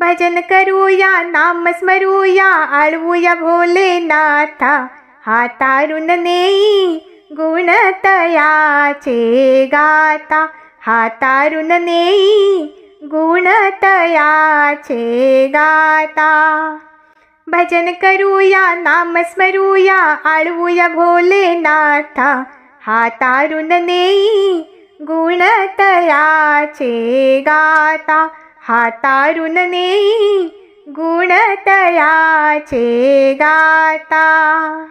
भजन करूया नाम स्मरूया आळवूया भोलेनाथा. हातारून नेई गुण गाता गाता. तारुण नेई गुणतयाचे गाता. भजन करूया नाम स्मरूया आळवूया भोलेनाथा. हातारून नेई गुणतयाचे गाता. हातारून नेई गुणतयाचे गाता.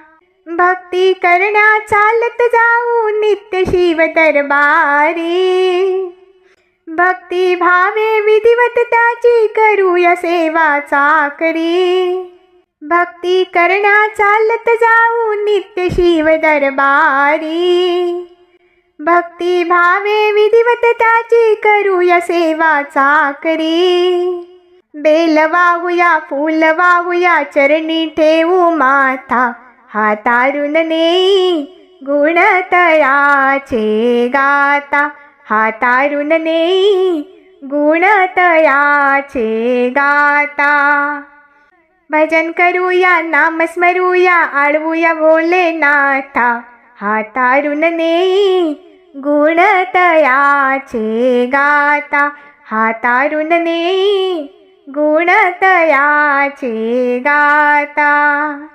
भक्ती करण्या चालत जाऊ नित्य शिव दरबारी. भक्ती भावे विधिवत त्याची करूया सेवा चाकरी. भक्ती करण्या चालत जाऊ नित्य शिव दरबारी. भक्ती भावे विधिवत त्याची करूया सेवा चाकरी बेल वाहूया फूल वाहूया चरणी ठेवू माथा. हातारून नेई गुणतयाचे गाता. हातारून नेई गुणतयाचे गाता. भजन करूया नाम स्मरूया आळवूया भोलेनाथा हातारून नेई गुणतयाचे गाता हातारून नेई गुण तयाचे गाता.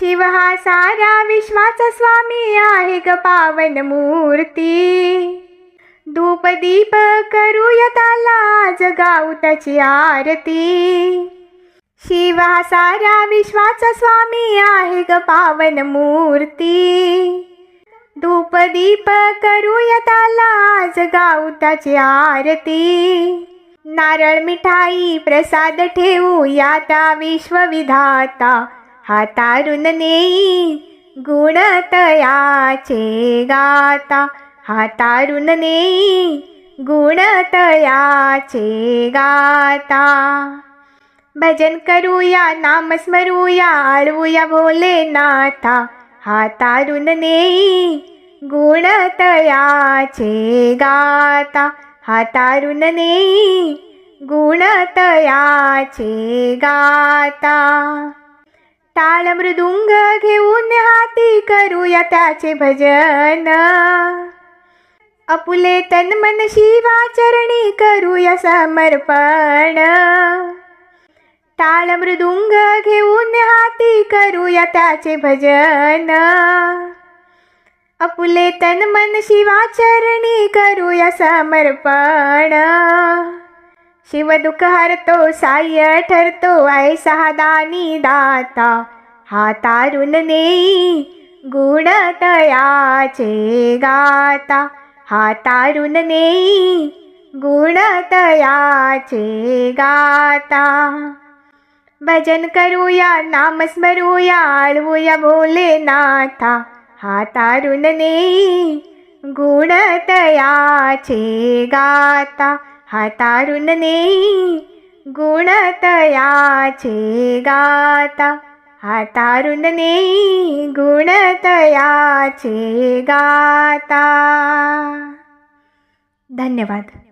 शिव हा सारा विश्वाचा स्वामी आहे ग पावन मूर्ती. धूप दीप करूया त्याला जगाऊ त्याची आरती. शिवा साऱ्या सारा विश्वाचा स्वामी आहे ग पावन मूर्ती. धूप दीप करूया त्याला आज गाऊ आरती. नारळ मिठाई प्रसाद ठेवूया याता विश्वविधाता. हातारून नेई गुणतयाचे गाता. हातारून नेई गुणतयाचे गाता. भजन करूया नाम स्मरूया आळवूया भोलेनाथा. हातारून नेई गुणतयाचे गाता. हातारून नेई गुणतयाचे गाता. टाळ मृदुंग घेऊन हाती करूया त्याचे भजन. अपुले तन मन शिवा चरणी करूया समर्पण. टाळ मृदुंग घेऊन हाती करूया त्याचे भजन. अपुले तन मन शिवा चरणी करूया समर्पण. शिव दुःख हरतो साय ठरतो ऐसा दानी दाता. हातारून नेई गुण तयाचे गाता. हातारून नेई गुण तयाचे गाता. भजन करूया नाम स्मरूया आळवूया भोलेनाथा हातारून नेई गुण तयाचे गाता. हातारून नेई गुण तयाचे गाता. हातारून नेई गुण तयाचे गाता. धन्यवाद.